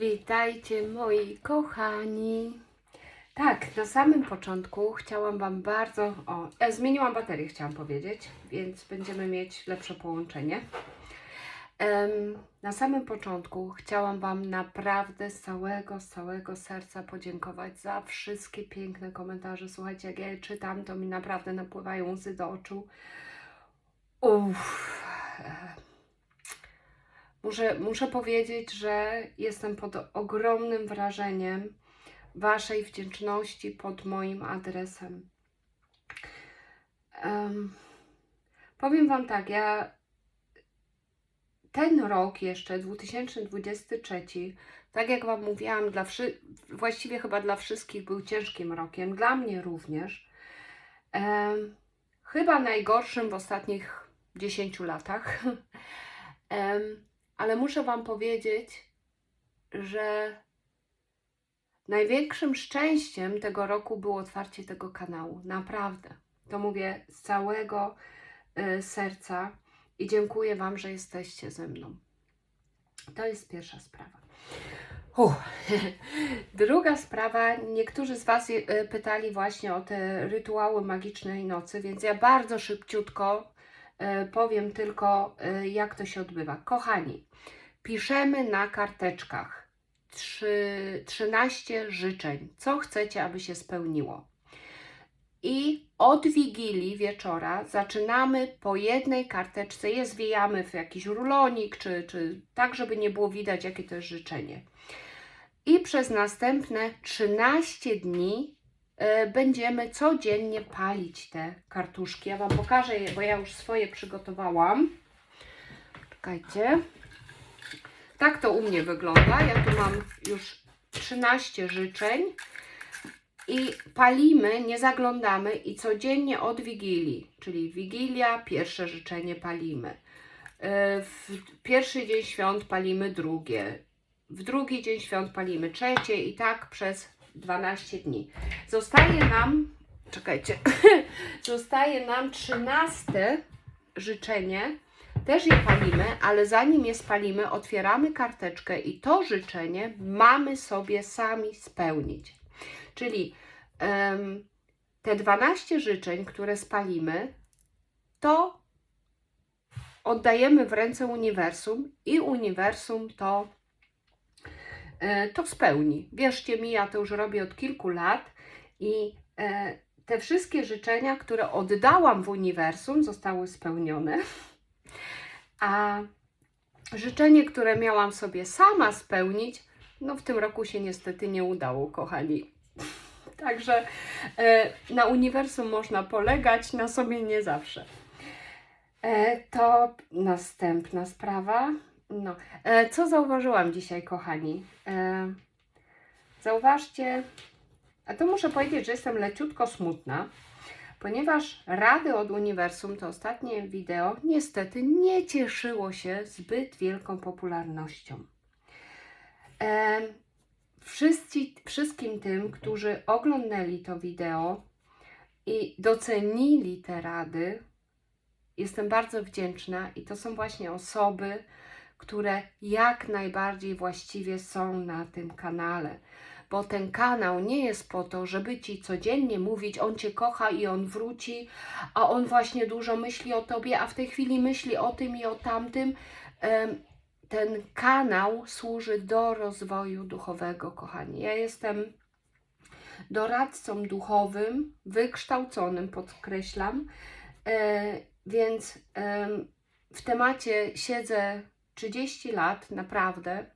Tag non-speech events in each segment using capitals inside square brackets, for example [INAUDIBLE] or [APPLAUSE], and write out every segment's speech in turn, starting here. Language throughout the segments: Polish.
Witajcie moi kochani. Tak, na samym początku chciałam Wam bardzo. O, e, zmieniłam baterię, chciałam powiedzieć, więc będziemy mieć lepsze połączenie. Em, na samym początku chciałam Wam naprawdę z całego, z całego serca podziękować za wszystkie piękne komentarze. Słuchajcie, jak ja je czytam, to mi naprawdę napływają łzy do oczu. Uff. Muszę, muszę powiedzieć, że jestem pod ogromnym wrażeniem Waszej wdzięczności pod moim adresem. Em, powiem Wam tak, ja ten rok jeszcze, 2023, tak jak Wam mówiłam, dla właściwie chyba dla wszystkich był ciężkim rokiem, dla mnie również. Em, chyba najgorszym w ostatnich 10 latach. [LAUGHS] Em, ale muszę Wam powiedzieć, że największym szczęściem tego roku było otwarcie tego kanału. Naprawdę. To mówię z całego y, serca i dziękuję Wam, że jesteście ze mną. To jest pierwsza sprawa. Uff. [LAUGHS] Druga sprawa, niektórzy z Was y, pytali właśnie o te rytuały magicznej nocy, więc ja bardzo szybciutko powiem tylko, y, jak to się odbywa. Kochani, piszemy na karteczkach trzy, 13 życzeń, co chcecie, aby się spełniło. I od wigilii wieczora zaczynamy po jednej karteczce, je zwijamy w jakiś rulonik, czy, czy tak, żeby nie było widać, jakie to jest życzenie. I przez następne 13 dni e, będziemy codziennie palić te kartuszki. Ja Wam pokażę je, bo ja już swoje przygotowałam. Czekajcie. Tak to u mnie wygląda. Ja tu mam już 13 życzeń i palimy, nie zaglądamy i codziennie od Wigilii, czyli Wigilia, pierwsze życzenie palimy. Yy, W pierwszy dzień świąt palimy drugie, w drugi dzień świąt palimy trzecie i tak przez 12 dni. Zostaje nam, czekajcie, [LAUGHS] zostaje nam 13 życzenie, też je palimy, ale zanim je spalimy, otwieramy karteczkę i to życzenie mamy sobie sami spełnić. Czyli em, te 12 życzeń, które spalimy, to oddajemy w ręce uniwersum i uniwersum to, to spełni. Wierzcie mi, ja to już robię od kilku lat i e, te wszystkie życzenia, które oddałam w uniwersum, zostały spełnione. A życzenie, które miałam sobie sama spełnić, no w tym roku się niestety nie udało, kochani. Także e, na uniwersum można polegać, na sobie nie zawsze. E, to następna sprawa. No, e, co zauważyłam dzisiaj, kochani? E, zauważcie, a to muszę powiedzieć, że jestem leciutko smutna, ponieważ rady od uniwersum, to ostatnie wideo, niestety nie cieszyło się zbyt wielką popularnością. Em, wszyscy, wszystkim tym, którzy oglądali to wideo i docenili te rady, jestem bardzo wdzięczna i to są właśnie osoby, które jak najbardziej właściwie są na tym kanale. Bo ten kanał nie jest po to, żeby ci codziennie mówić, on cię kocha i on wróci, a on właśnie dużo myśli o tobie, a w tej chwili myśli o tym i o tamtym. Ten kanał służy do rozwoju duchowego, kochani. Ja jestem doradcą duchowym, wykształconym, podkreślam, e, więc w temacie siedzę 30 lat, naprawdę,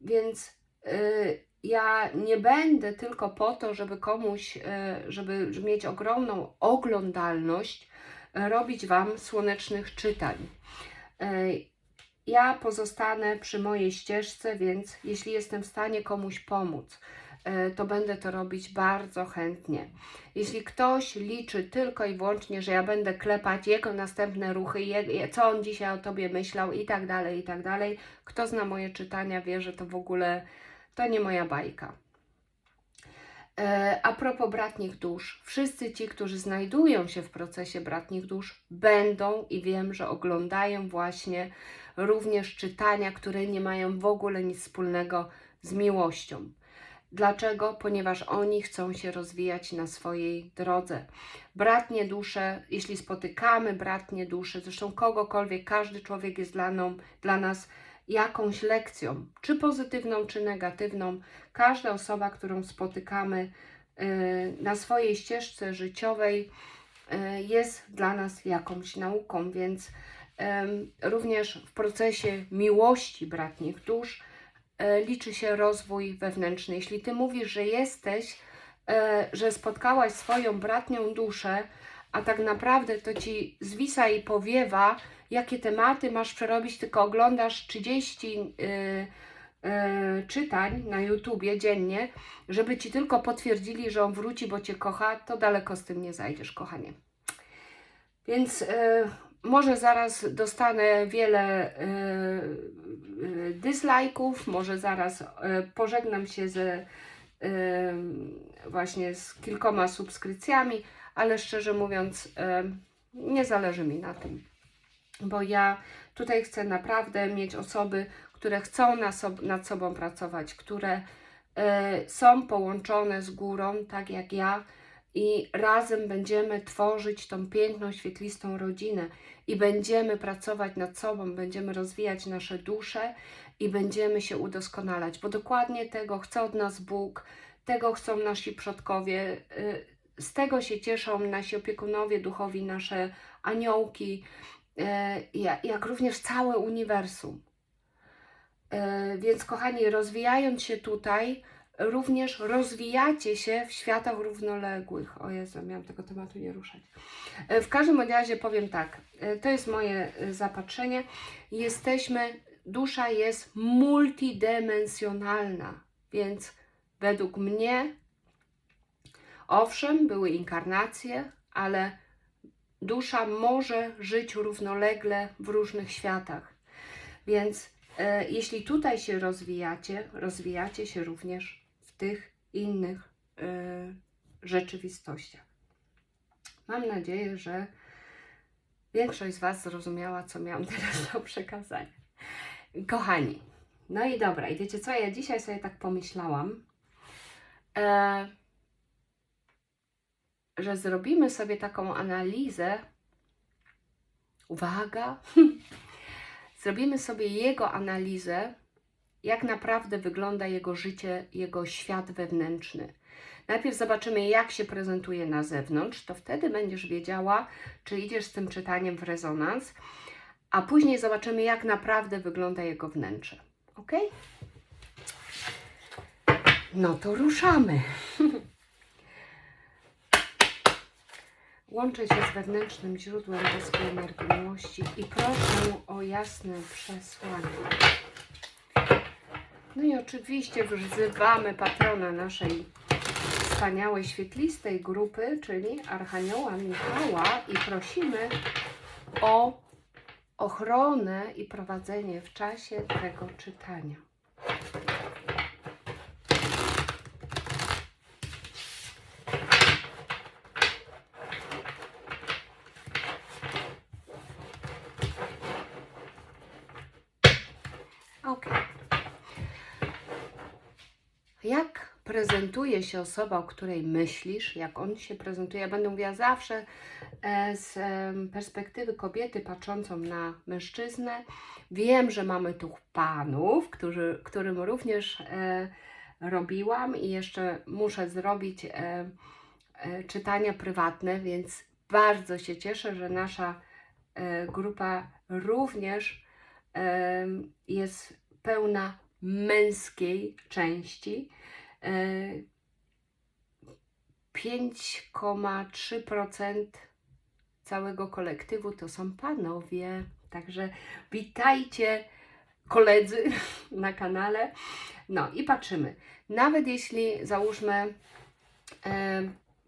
więc y, ja nie będę tylko po to, żeby komuś, y, żeby, mieć ogromną oglądalność, robić Wam słonecznych czytań. Y, Ja pozostanę przy mojej ścieżce, więc jeśli jestem w stanie komuś pomóc, to będę to robić bardzo chętnie. Jeśli ktoś liczy tylko i wyłącznie, że ja będę klepać jego następne ruchy, co on dzisiaj o tobie myślał i tak dalej, i tak dalej, kto zna moje czytania, wie, że to w ogóle to nie moja bajka. E, A propos bratnich dusz, wszyscy ci, którzy znajdują się w procesie bratnich dusz, będą i wiem, że oglądają właśnie również czytania, które nie mają w ogóle nic wspólnego z miłością. Dlaczego? Ponieważ oni chcą się rozwijać na swojej drodze. Bratnie dusze, jeśli spotykamy bratnie dusze, zresztą kogokolwiek, każdy człowiek jest dla, nam, dla nas jakąś lekcją, czy pozytywną, czy negatywną. Każda osoba, którą spotykamy y, na swojej ścieżce życiowej, y, jest dla nas jakąś nauką, więc również w procesie miłości bratnich dusz liczy się rozwój wewnętrzny. Jeśli ty mówisz, że jesteś, e, że spotkałaś swoją bratnią duszę, a tak naprawdę to ci zwisa i powiewa, jakie tematy masz przerobić, tylko oglądasz 30 y, y, czytań na YouTubie dziennie, żeby ci tylko potwierdzili, że on wróci, bo cię kocha, to daleko z tym nie zajdziesz, kochanie. Więc może zaraz dostanę wiele dislajków, może zaraz y, pożegnam się ze, y, właśnie z kilkoma subskrypcjami, ale szczerze mówiąc, y, nie zależy mi na tym, bo ja tutaj chcę naprawdę mieć osoby, które chcą na nad sobą pracować, które y, są połączone z górą, tak jak ja, i razem będziemy tworzyć tą piękną, świetlistą rodzinę i będziemy pracować nad sobą, będziemy rozwijać nasze dusze i będziemy się udoskonalać, bo dokładnie tego chce od nas Bóg, tego chcą nasi przodkowie, y, z tego się cieszą nasi opiekunowie duchowi, nasze aniołki, y, ja- jak również całe uniwersum. Y, Więc kochani, rozwijając się tutaj, również rozwijacie się w światach równoległych. O Jezu, miałam tego tematu nie ruszać. E, W każdym razie powiem tak, e, to jest moje e, zapatrzenie. Jesteśmy, dusza jest multidymensionalna, więc według mnie, owszem, były inkarnacje, ale dusza może żyć równolegle w różnych światach. Więc jeśli tutaj się rozwijacie, rozwijacie się również tych innych e, rzeczywistościach. Mam nadzieję, że większość z Was zrozumiała, co miałam teraz do przekazania. Kochani, no i dobra, i wiecie co, ja dzisiaj sobie tak pomyślałam, e, że zrobimy sobie taką analizę. Uwaga! [LAUGHS] zrobimy sobie jego analizę, jak naprawdę wygląda jego życie, jego świat wewnętrzny. Najpierw zobaczymy, jak się prezentuje na zewnątrz, to wtedy będziesz wiedziała, czy idziesz z tym czytaniem w rezonans, a później zobaczymy, jak naprawdę wygląda jego wnętrze. Ok? No to ruszamy. Łączę się z wewnętrznym źródłem boskiej energii miłości i proszę o jasne przesłanie. No i oczywiście wzywamy patrona naszej wspaniałej, świetlistej grupy, czyli Archanioła Michała i prosimy o ochronę i prowadzenie w czasie tego czytania. Ok. Jak prezentuje się osoba, o której myślisz, jak on się prezentuje? Ja będę mówiła zawsze e, z em, perspektywy kobiety patrzącą na mężczyznę. Wiem, że mamy tu panów, którzy, którym również e, robiłam i jeszcze muszę zrobić e, e, czytania prywatne, więc bardzo się cieszę, że nasza e, grupa również jest pełna męskiej części. E, 5,3% całego kolektywu to są panowie. Także witajcie koledzy [LAUGHS] na kanale. No i patrzymy. Nawet jeśli załóżmy e,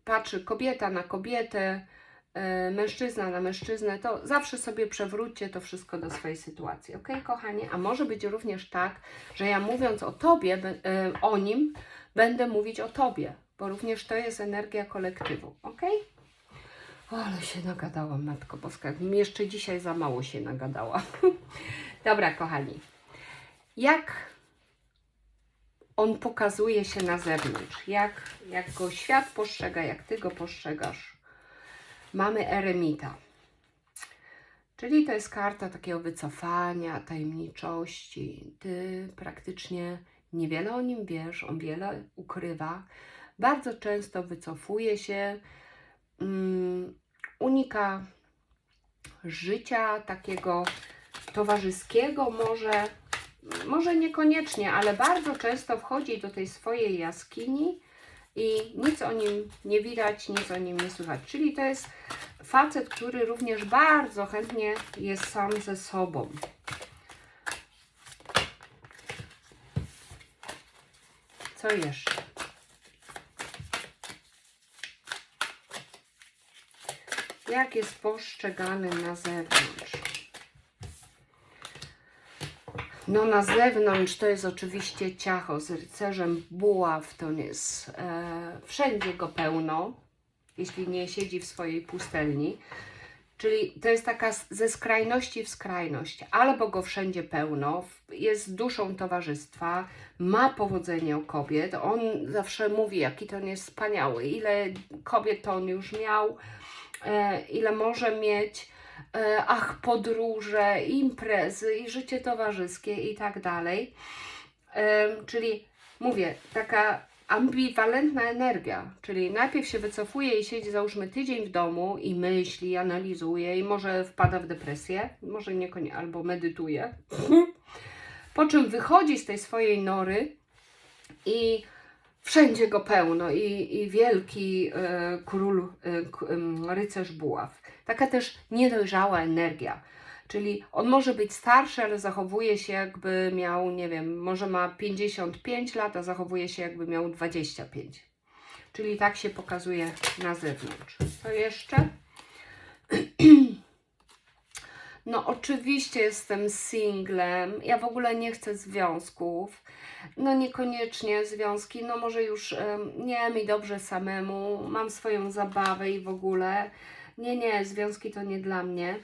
patrzy kobieta na kobietę, e, mężczyzna na mężczyznę, to zawsze sobie przewróćcie to wszystko do swojej sytuacji, ok, kochanie? A może być również tak, że ja mówiąc o tobie, e, o nim, będę mówić o tobie, bo również to jest energia kolektywu, ok? Ale się nagadałam, Matko Boska. Jeszcze dzisiaj za mało się nagadała. [LAUGHS] Dobra, kochani. Jak on pokazuje się na zewnątrz, jak, jak go świat postrzega, jak ty go postrzegasz. Mamy eremita. Czyli to jest karta takiego wycofania, tajemniczości. Ty praktycznie niewiele o nim wiesz, on wiele ukrywa. Bardzo często wycofuje się, um, unika życia takiego towarzyskiego, może, może niekoniecznie, ale bardzo często wchodzi do tej swojej jaskini i nic o nim nie widać, nic o nim nie słychać. Czyli to jest facet, który również bardzo chętnie jest sam ze sobą. Co jeszcze? Jak jest postrzegany na zewnątrz? No na zewnątrz to jest oczywiście ciacho z rycerzem buław, to jest e, wszędzie go pełno, jeśli nie siedzi w swojej pustelni. Czyli to jest taka ze skrajności w skrajność. Albo go wszędzie pełno, jest duszą towarzystwa, ma powodzenie o kobiet. On zawsze mówi, jaki to on jest wspaniały, ile kobiet to on już miał, e, ile może mieć. E, ach, podróże, imprezy i życie towarzyskie i tak dalej. Em, czyli mówię, taka ambiwalentna energia, czyli najpierw się wycofuje i siedzi załóżmy tydzień w domu i myśli, analizuje i może wpada w depresję, może niekoniecznie, albo medytuje. [LAUGHS] Po czym wychodzi z tej swojej nory i wszędzie go pełno i, i wielki e, król, e, rycerz buław. Taka też niedojrzała energia. Czyli on może być starszy, ale zachowuje się jakby miał, nie wiem, może ma 55 lat, a zachowuje się jakby miał 25. Czyli tak się pokazuje na zewnątrz. Co jeszcze? [CLEARS THROAT] No, oczywiście jestem singlem. Ja w ogóle nie chcę związków. No, niekoniecznie związki. No, może już nie mi dobrze samemu. Mam swoją zabawę i w ogóle. Nie, nie, związki to nie dla mnie.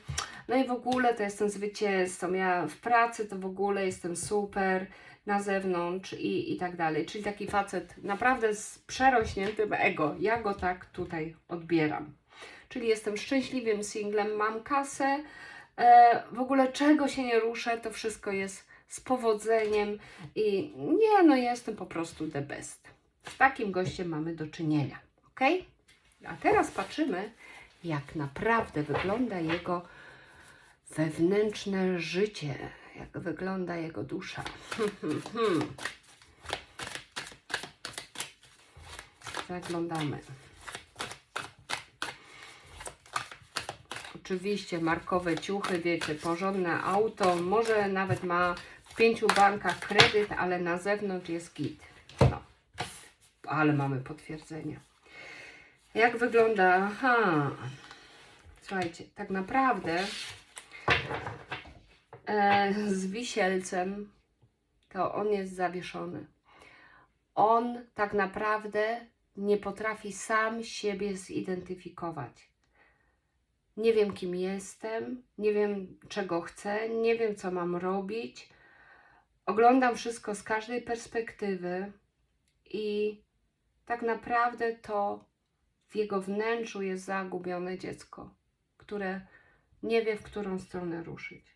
No i w ogóle to jestem zwycięzcą. Ja w pracy to w ogóle jestem super, na zewnątrz i, i tak dalej. Czyli taki facet naprawdę z przerośniętym ego. Ja go tak tutaj odbieram. Czyli jestem szczęśliwym singlem, mam kasę, e, w ogóle czego się nie ruszę, to wszystko jest z powodzeniem i nie, no jestem po prostu the best. Z takim gościem mamy do czynienia, ok? A teraz patrzymy, jak naprawdę wygląda jego wewnętrzne życie, jak wygląda jego dusza. [LAUGHS] Zaglądamy. Oczywiście markowe ciuchy, wiecie, porządne auto, może nawet ma w pięciu bankach kredyt, ale na zewnątrz jest git. No, ale mamy potwierdzenie. Jak wygląda? Aha. Słuchajcie, tak naprawdę z wisielcem to on jest zawieszony. On tak naprawdę nie potrafi sam siebie zidentyfikować. Nie wiem, kim jestem, nie wiem, czego chcę, nie wiem, co mam robić. Oglądam wszystko z każdej perspektywy i tak naprawdę to w jego wnętrzu jest zagubione dziecko, które nie wie, w którą stronę ruszyć.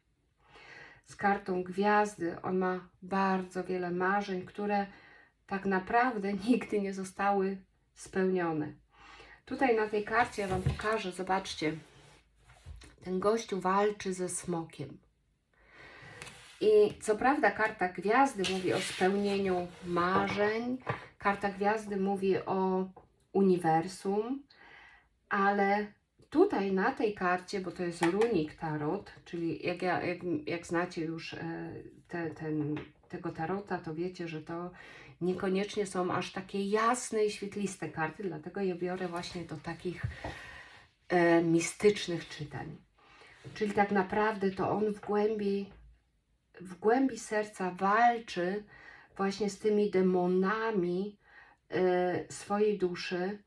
Z kartą gwiazdy on ma bardzo wiele marzeń, które tak naprawdę [LAUGHS] nigdy nie zostały spełnione. Tutaj na tej karcie ja Wam pokażę, zobaczcie. Ten gościu walczy ze smokiem. I co prawda karta gwiazdy mówi o spełnieniu marzeń, karta gwiazdy mówi o uniwersum, ale tutaj na tej karcie, bo to jest runik tarot, czyli jak, ja, jak, jak znacie już e, te, ten, tego tarota, to wiecie, że to niekoniecznie są aż takie jasne i świetliste karty, dlatego je biorę właśnie do takich e, mistycznych czytań. Czyli tak naprawdę to on w głębi, w głębi serca walczy właśnie z tymi demonami e, swojej duszy,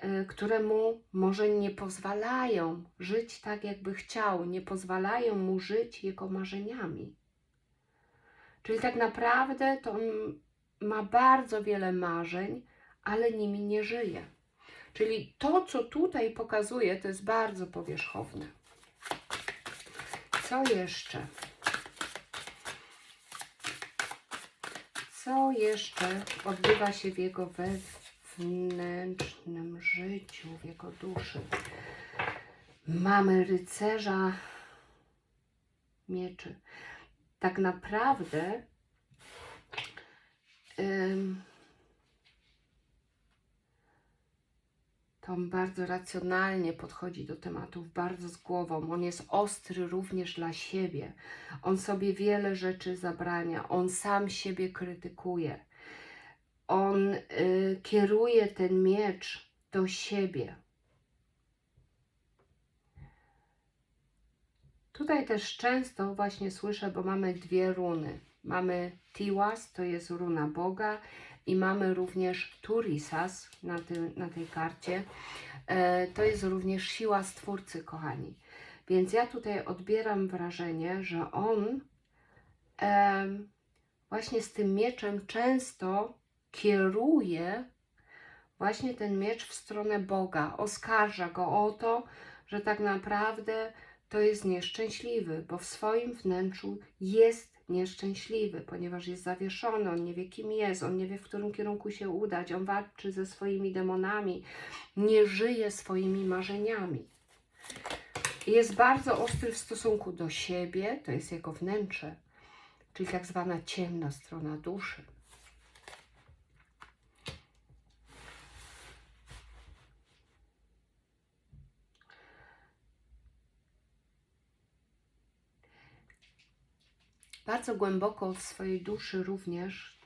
e, które mu może nie pozwalają żyć tak, jakby chciał, nie pozwalają mu żyć jego marzeniami. Czyli tak naprawdę to on ma bardzo wiele marzeń, ale nimi nie żyje. Czyli to, co tutaj pokazuje, to jest bardzo powierzchowne. Co jeszcze? Co jeszcze odbywa się w jego wewnętrznym życiu, w jego duszy? Mamy rycerza mieczy. Tak naprawdę ym, to on bardzo racjonalnie podchodzi do tematów, bardzo z głową. On jest ostry również dla siebie. On sobie wiele rzeczy zabrania. On sam siebie krytykuje. On y, kieruje ten miecz do siebie. Tutaj też często właśnie słyszę, bo mamy dwie runy. Mamy Tiwas, to jest runa Boga i mamy również Turisas na, na tej karcie. E, to jest również siła Stwórcy, kochani. Więc ja tutaj odbieram wrażenie, że on e, właśnie z tym mieczem często kieruje właśnie ten miecz w stronę Boga. Oskarża go o to, że tak naprawdę to jest nieszczęśliwy, bo w swoim wnętrzu jest nieszczęśliwy, ponieważ jest zawieszony, on nie wie kim jest, on nie wie w którym kierunku się udać, on walczy ze swoimi demonami, nie żyje swoimi marzeniami. Jest bardzo ostry w stosunku do siebie, to jest jego wnętrze, czyli tak zwana ciemna strona duszy. Bardzo głęboko w swojej duszy również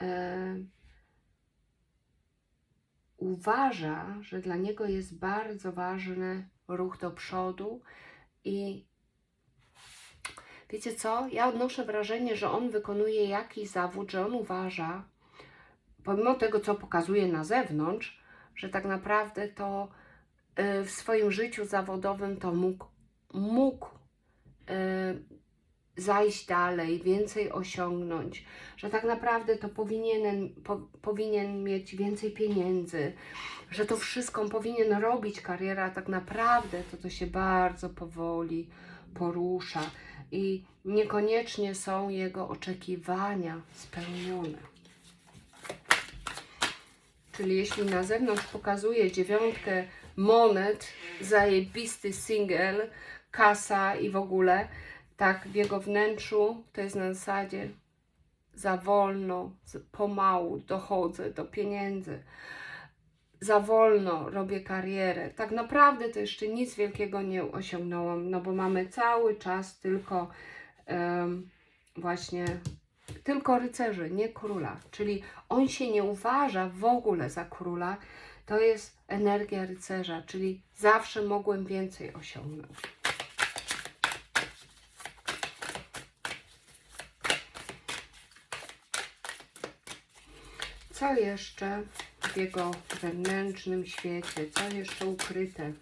e, uważa, że dla niego jest bardzo ważny ruch do przodu i wiecie co? Ja odnoszę wrażenie, że on wykonuje jakiś zawód, że on uważa, pomimo tego, co pokazuje na zewnątrz, że tak naprawdę to e, w swoim życiu zawodowym to mógł, mógł e, zajść dalej, więcej osiągnąć, że tak naprawdę to powinien, po, powinien mieć więcej pieniędzy, że to wszystko powinien robić karierę, a tak naprawdę to to się bardzo powoli porusza i niekoniecznie są jego oczekiwania spełnione. Czyli jeśli na zewnątrz pokazuje dziewiątkę monet, zajebisty single, kasa i w ogóle, tak w jego wnętrzu to jest na zasadzie za wolno, pomału dochodzę do pieniędzy, za wolno robię karierę. Tak naprawdę to jeszcze nic wielkiego nie osiągnąłam, no bo mamy cały czas tylko um, właśnie tylko rycerzy, nie króla. Czyli on się nie uważa w ogóle za króla. To jest energia rycerza, czyli zawsze mogłem więcej osiągnąć. Co jeszcze w jego wewnętrznym świecie? Co jeszcze ukryte?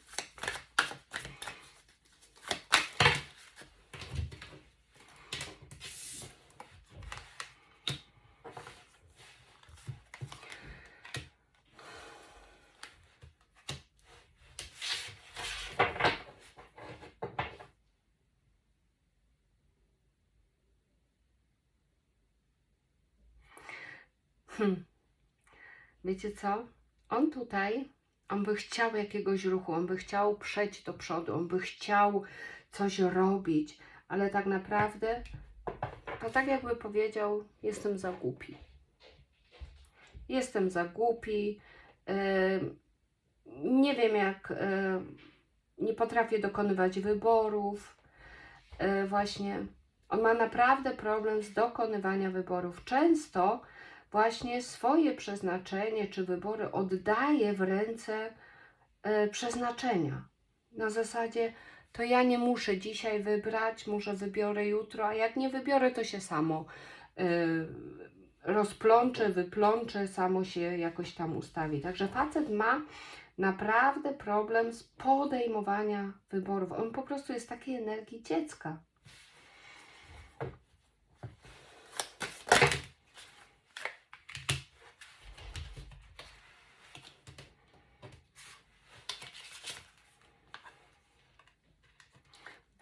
Wiecie co? On tutaj, on by chciał jakiegoś ruchu, on by chciał przejść do przodu, on by chciał coś robić, ale tak naprawdę to tak jakby powiedział, jestem za głupi. Jestem za głupi, yy, nie wiem jak, yy, nie potrafię dokonywać wyborów. Yy, właśnie, on ma naprawdę problem z dokonywania wyborów. Często właśnie swoje przeznaczenie czy wybory oddaje w ręce y, przeznaczenia. Na zasadzie to ja nie muszę dzisiaj wybrać, może wybiorę jutro, a jak nie wybiorę, to się samo y, rozplączę, wyplączę, samo się jakoś tam ustawi. Także facet ma naprawdę problem z podejmowania wyborów. On po prostu jest takiej energii dziecka.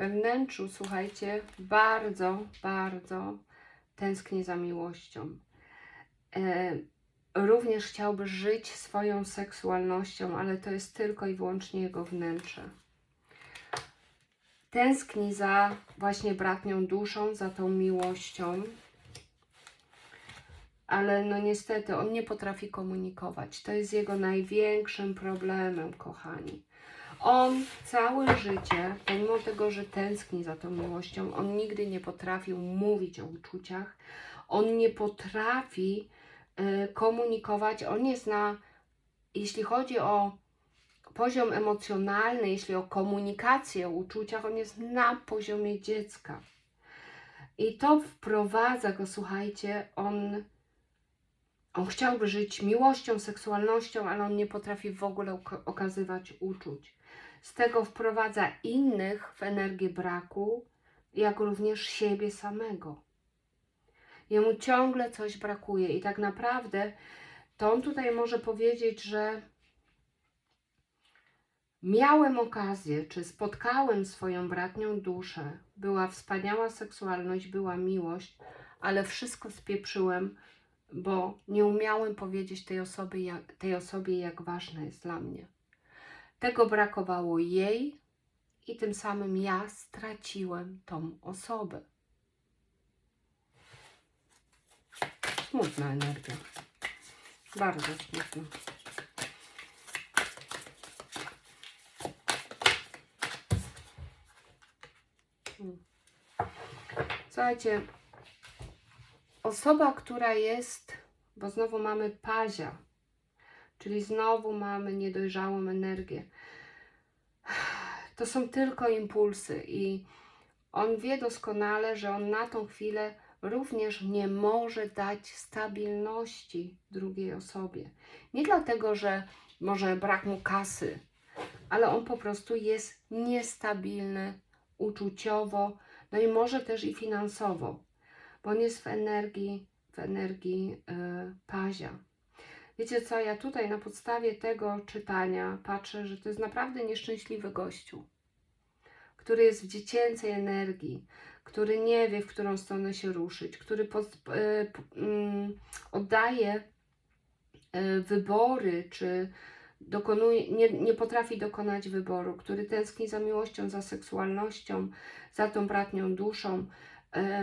We wnętrzu, słuchajcie, bardzo, bardzo tęskni za miłością. E, również chciałby żyć swoją seksualnością, ale to jest tylko i wyłącznie jego wnętrze. Tęskni za właśnie bratnią duszą, za tą miłością, ale no niestety on nie potrafi komunikować. To jest jego największym problemem, kochani. On całe życie, pomimo tego, że tęskni za tą miłością, on nigdy nie potrafił mówić o uczuciach, on nie potrafi y, komunikować, on jest na, jeśli chodzi o poziom emocjonalny, jeśli o komunikację o uczuciach, on jest na poziomie dziecka. I to wprowadza go, słuchajcie, on, on chciałby żyć miłością, seksualnością, ale on nie potrafi w ogóle okazywać uczuć. Z tego wprowadza innych w energię braku, jak również siebie samego. Jemu ciągle coś brakuje i tak naprawdę to on tutaj może powiedzieć, że miałem okazję, czy spotkałem swoją bratnią duszę, była wspaniała seksualność, była miłość, ale wszystko spieprzyłem, bo nie umiałem powiedzieć tej, osoby, jak, tej osobie, jak ważna jest dla mnie. Tego brakowało jej i tym samym ja straciłem tą osobę. Smutna energia. Bardzo smutna. Hmm. Słuchajcie, osoba, która jest, bo znowu mamy pazia, czyli znowu mamy niedojrzałą energię. To są tylko impulsy i on wie doskonale, że on na tą chwilę również nie może dać stabilności drugiej osobie. Nie dlatego, że może brak mu kasy, ale on po prostu jest niestabilny uczuciowo, no i może też i finansowo, bo on jest w energii, w energii yy, pazia. Wiecie co, ja tutaj na podstawie tego czytania patrzę, że to jest naprawdę nieszczęśliwy gościu, który jest w dziecięcej energii, który nie wie, w którą stronę się ruszyć, który pod, y, y, oddaje y, wybory, czy dokonuje, nie, nie potrafi dokonać wyboru, który tęskni za miłością, za seksualnością, za tą bratnią duszą,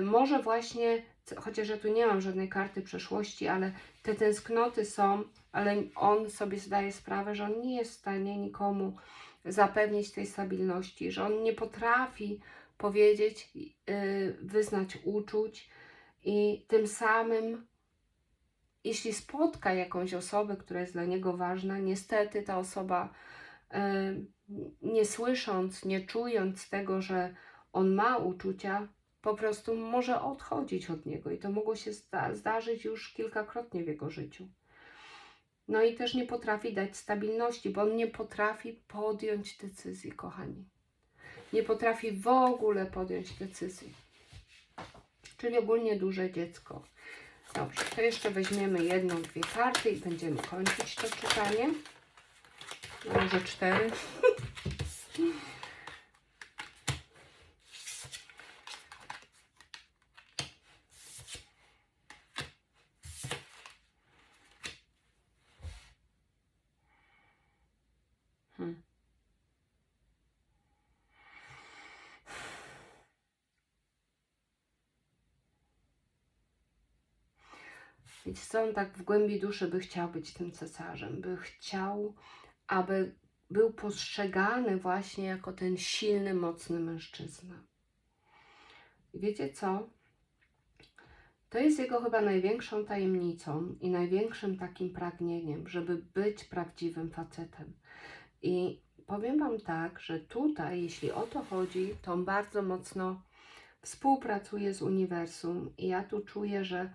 może właśnie chociaż ja tu nie mam żadnej karty przeszłości, ale te tęsknoty są, ale on sobie zdaje sprawę, że on nie jest w stanie nikomu zapewnić tej stabilności, że on nie potrafi powiedzieć, yy, wyznać uczuć i tym samym, jeśli spotka jakąś osobę, która jest dla niego ważna, niestety ta osoba, yy, nie słysząc, nie czując tego, że on ma uczucia, po prostu może odchodzić od niego i to mogło się zda zdarzyć już kilkakrotnie w jego życiu. No i też nie potrafi dać stabilności, bo on nie potrafi podjąć decyzji, kochani. Nie potrafi w ogóle podjąć decyzji. Czyli ogólnie duże dziecko. Dobrze, to jeszcze weźmiemy jedną, dwie karty i będziemy kończyć to czytanie. Może cztery. Wiecie tak w głębi duszy by chciał być tym cesarzem, by chciał, aby był postrzegany właśnie jako ten silny, mocny mężczyzna. I wiecie co? To jest jego chyba największą tajemnicą i największym takim pragnieniem, żeby być prawdziwym facetem. I powiem Wam tak, że tutaj, jeśli o to chodzi, to on bardzo mocno współpracuje z uniwersum i ja tu czuję, że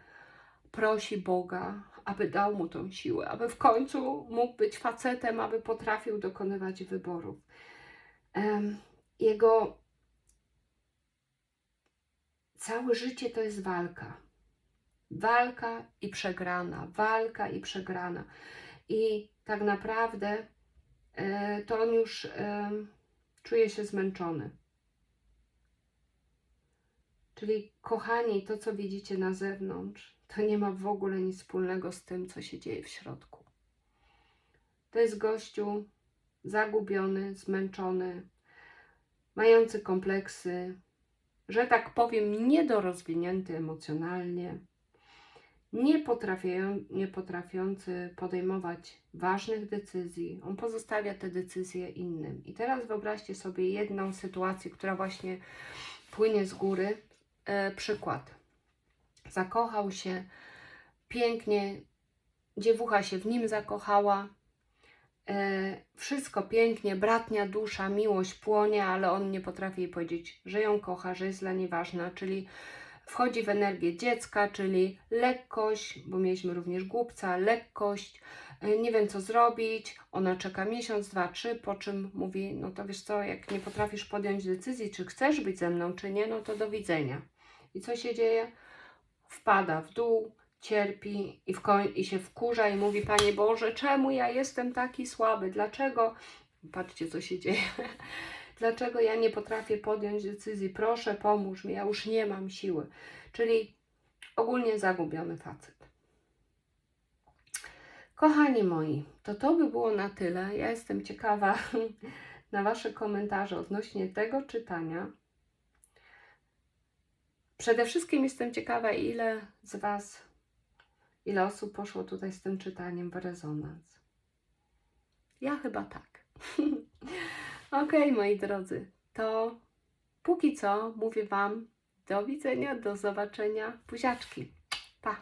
prosi Boga, aby dał mu tą siłę, aby w końcu mógł być facetem, aby potrafił dokonywać wyborów. Jego całe życie to jest walka. Walka i przegrana, walka i przegrana. I tak naprawdę e, to on już czuje się zmęczony. Czyli kochani, to co widzicie na zewnątrz, to nie ma w ogóle nic wspólnego z tym, co się dzieje w środku. To jest gościu zagubiony, zmęczony, mający kompleksy, że tak powiem, niedorozwinięty emocjonalnie, nie, potrafią, nie potrafiący podejmować ważnych decyzji. On pozostawia te decyzje innym. I teraz wyobraźcie sobie jedną sytuację, która właśnie płynie z góry. E, przykład. Zakochał się pięknie, dziewucha się w nim zakochała. E, wszystko pięknie, bratnia dusza, miłość płonie, ale on nie potrafi jej powiedzieć, że ją kocha, że jest dla niej ważna, czyli wchodzi w energię dziecka, czyli lekkość, bo mieliśmy również głupca, lekkość, e, nie wiem co zrobić, ona czeka miesiąc, dwa, trzy, po czym mówi, no to wiesz co, jak nie potrafisz podjąć decyzji, czy chcesz być ze mną, czy nie, no to do widzenia. I co się dzieje? Wpada w dół, cierpi i, w koń- i się wkurza i mówi, Panie Boże, czemu ja jestem taki słaby? Dlaczego? Patrzcie, co się dzieje. [LAUGHS] Dlaczego ja nie potrafię podjąć decyzji? Proszę, pomóż mi, ja już nie mam siły. Czyli ogólnie zagubiony facet. Kochani moi, to to by było na tyle. Ja jestem ciekawa [LAUGHS] na Wasze komentarze odnośnie tego czytania. Przede wszystkim jestem ciekawa, ile z Was, ile osób poszło tutaj z tym czytaniem w rezonans. Ja chyba tak. [LAUGHS] Okej, moi drodzy, to póki co mówię Wam do widzenia, do zobaczenia. Buziaczki. Pa!